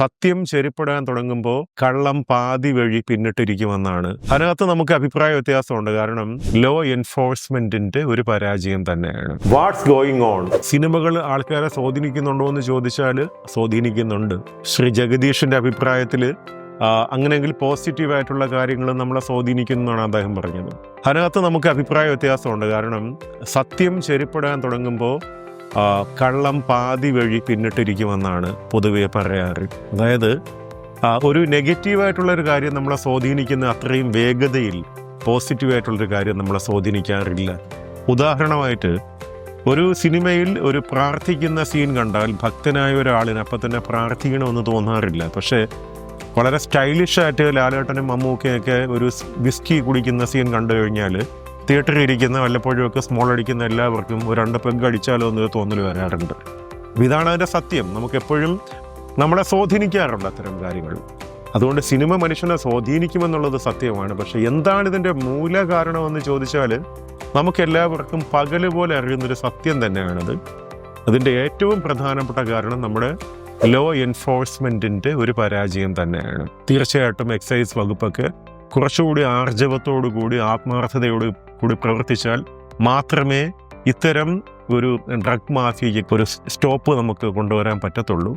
സത്യം ചെരിപ്പെടാൻ തുടങ്ങുമ്പോൾ കള്ളം പാതി വഴി പിന്നിട്ടിരിക്കുമെന്നാണ്. അതിനകത്ത് നമുക്ക് അഭിപ്രായ വ്യത്യാസമുണ്ട്. കാരണം ലോ എൻഫോഴ്സ്മെന്റിന്റെ ഒരു പരാജയം തന്നെയാണ്. വാട്ട്സ് ഗോയിങ് ഓൺ സിനിമകൾ ആൾക്കാരെ സ്വാധീനിക്കുന്നുണ്ടോ എന്ന് ചോദിച്ചാൽ സ്വാധീനിക്കുന്നുണ്ട്. ശ്രീ ജഗദീഷിന്റെ അഭിപ്രായത്തിൽ അങ്ങനെയെങ്കിൽ പോസിറ്റീവ് ആയിട്ടുള്ള കാര്യങ്ങൾ നമ്മളെ സ്വാധീനിക്കുന്നതാണ് അദ്ദേഹം പറഞ്ഞത്. അതിനകത്ത് നമുക്ക് അഭിപ്രായ വ്യത്യാസമുണ്ട്. കാരണം സത്യം ചെരിപ്പെടാൻ തുടങ്ങുമ്പോൾ കള്ളം പാതി വഴി പിന്നിട്ടിരിക്കുമെന്നാണ് പൊതുവെ പറയാറ്. അതായത് ഒരു നെഗറ്റീവായിട്ടുള്ളൊരു കാര്യം നമ്മളെ സ്വാധീനിക്കുന്ന അത്രയും വേഗതയിൽ പോസിറ്റീവായിട്ടുള്ളൊരു കാര്യം നമ്മളെ സ്വാധീനിക്കാറില്ല. ഉദാഹരണമായിട്ട് ഒരു സിനിമയിൽ ഒരു പ്രാർത്ഥിക്കുന്ന സീൻ കണ്ടാൽ ഭക്തനായ ഒരാളിന് അപ്പം തന്നെ പ്രാർത്ഥിക്കണമെന്ന് തോന്നാറില്ല. പക്ഷേ വളരെ സ്റ്റൈലിഷായിട്ട് ലാലേട്ടനും മമ്മൂക്കയൊക്കെ ഒരു വിസ്കി കുടിക്കുന്ന സീൻ കണ്ടു കഴിഞ്ഞാൽ തിയേറ്ററിൽ ഇരിക്കുന്ന വല്ലപ്പോഴും ഒക്കെ സ്മോൾ അടിക്കുന്ന എല്ലാവർക്കും ഒരു രണ്ട് പെഗ് അടിച്ചാലോ എന്നൊരു തോന്നൽ വരാറുണ്ട്. ഇതാണ് അതിന്റെ സത്യം. നമുക്കെപ്പോഴും നമ്മളെ സ്വാധീനിക്കാറുണ്ട് അത്തരം കാര്യങ്ങൾ. അതുകൊണ്ട് സിനിമ മനുഷ്യനെ സ്വാധീനിക്കുമെന്നുള്ളത് സത്യമാണ്. പക്ഷെ എന്താണ് ഇതിന്റെ മൂല കാരണമെന്ന് ചോദിച്ചാൽ നമുക്കെല്ലാവർക്കും പകൽ പോലെ അറിയുന്നൊരു സത്യം തന്നെയാണത്. അതിന്റെ ഏറ്റവും പ്രധാനപ്പെട്ട കാരണം നമ്മുടെ ലോ എൻഫോഴ്സ്മെന്റിന്റെ ഒരു പരാജയം തന്നെയാണ്. തീർച്ചയായിട്ടും എക്സൈസ് വകുപ്പൊക്കെ കുറച്ചുകൂടി ആർജവത്തോടു കൂടി ആത്മാർത്ഥതയോട് കൂടി പ്രവർത്തിച്ചാൽ മാത്രമേ ഇത്തരം ഒരു ഡ്രഗ് മാഫിയയ്ക്ക് ഒരു സ്റ്റോപ്പ് നമുക്ക് കൊണ്ടുവരാൻ പറ്റത്തുള്ളൂ.